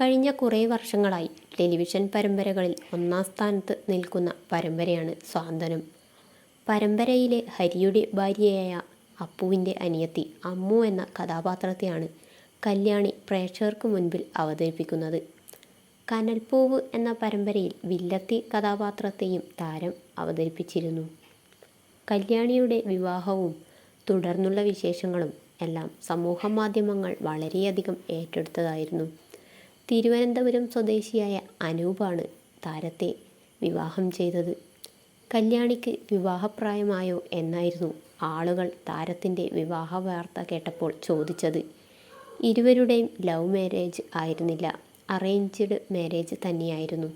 കഴിഞ്ഞ കുറേ വർഷങ്ങളായി ടെലിവിഷൻ പരമ്പരകളിൽ ഒന്നാം സ്ഥാനത്ത് നിൽക്കുന്ന പരമ്പരയാണ് സ്വാന്തനം. പരമ്പരയിലെ ഹരിയുടെ ഭാര്യയായ അപ്പുവിന്റെ അനിയത്തി അമ്മു എന്ന കഥാപാത്രത്തെയാണ് കല്യാണി പ്രേക്ഷകർക്ക് മുൻപിൽ അവതരിപ്പിക്കുന്നത്. കനൽപ്പൂവ് എന്ന പരമ്പരയിൽ വില്ലത്തി കഥാപാത്രത്തെയും താരം അവതരിപ്പിച്ചിരുന്നു. കല്യാണിയുടെ വിവാഹവും തുടർന്നുള്ള വിശേഷങ്ങളും എല്ലാം സമൂഹ മാധ്യമങ്ങൾ വളരെയധികം ഏറ്റെടുത്തതായിരുന്നു. തിരുവനന്തപുരം സ്വദേശിയായ അനൂപാണ് താരത്തെ വിവാഹം ചെയ്തത്. കല്യാണിക്ക് വിവാഹപ്രായമായോ എന്നായിരുന്നു ആളുകൾ താരത്തിന്റെ വിവാഹ വാർത്ത കേട്ടപ്പോൾ ചോദിച്ചത്. ഇരുവരുടെയും ലവ് മാരേജ് ആയിരുന്നില്ല അറേഞ്ച്ഡ് മാരേജ് തന്നെയായിരുന്നു.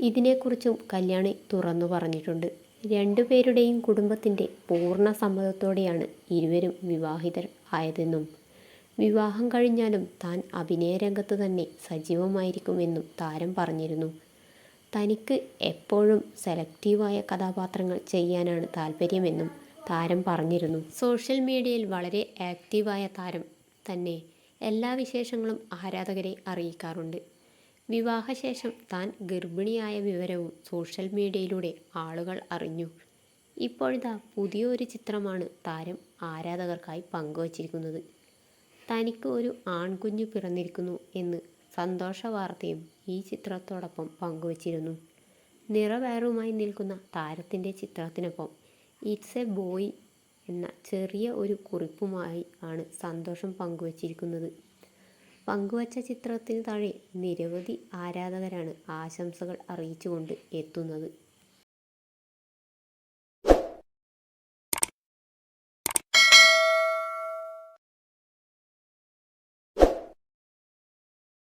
ഇതിനെക്കുറിച്ചും കല്യാണി തുറന്നു പറഞ്ഞിട്ടുണ്ട്. രണ്ടുപേരുടെയും കുടുംബത്തിന്റെ പൂർണ സമ്മതത്തോടെയാണ് ഇരുവരും വിവാഹിതർ ആയതെന്നും വിവാഹം കഴിഞ്ഞാലും താൻ അഭിനയ രംഗത്ത് തന്നെ സജീവമായിരിക്കുമെന്നും താരം പറഞ്ഞിരുന്നു. തനിക്ക് എപ്പോഴും സെലക്റ്റീവായ കഥാപാത്രങ്ങൾ ചെയ്യാനാണ് താല്പര്യമെന്നും താരം പറഞ്ഞിരുന്നു. സോഷ്യൽ മീഡിയയിൽ വളരെ ആക്റ്റീവായ താരം തന്നെ എല്ലാ വിശേഷങ്ങളും ആരാധകരെ അറിയിക്കാറുണ്ട്. വിവാഹശേഷം താൻ ഗർഭിണിയായ വിവരവും സോഷ്യൽ മീഡിയയിലൂടെ ആളുകൾ അറിഞ്ഞു. ഇപ്പോഴിതാ പുതിയൊരു ചിത്രമാണ് താരം ആരാധകർക്കായി പങ്കുവച്ചിരിക്കുന്നത്. തനിക്ക് ഒരു ആൺകുഞ്ഞ് പിറന്നിരിക്കുന്നു എന്ന് സന്തോഷ വാർത്തയും ഈ ചിത്രത്തോടൊപ്പം പങ്കുവച്ചിരുന്നു. നിറവേറുമായി നിൽക്കുന്ന താരത്തിന്റെ ചിത്രത്തിനൊപ്പം ഇറ്റ്സ് എ ബോയ് എന്ന ചെറിയ ഒരു കുറിപ്പുമായി ആണ് സന്തോഷം പങ്കുവച്ചിരിക്കുന്നത്. പങ്കുവച്ച ചിത്രത്തിന് താഴെ നിരവധി ആരാധകരാണ് ആശംസകൾ അറിയിച്ചുകൊണ്ട് എത്തുന്നത്.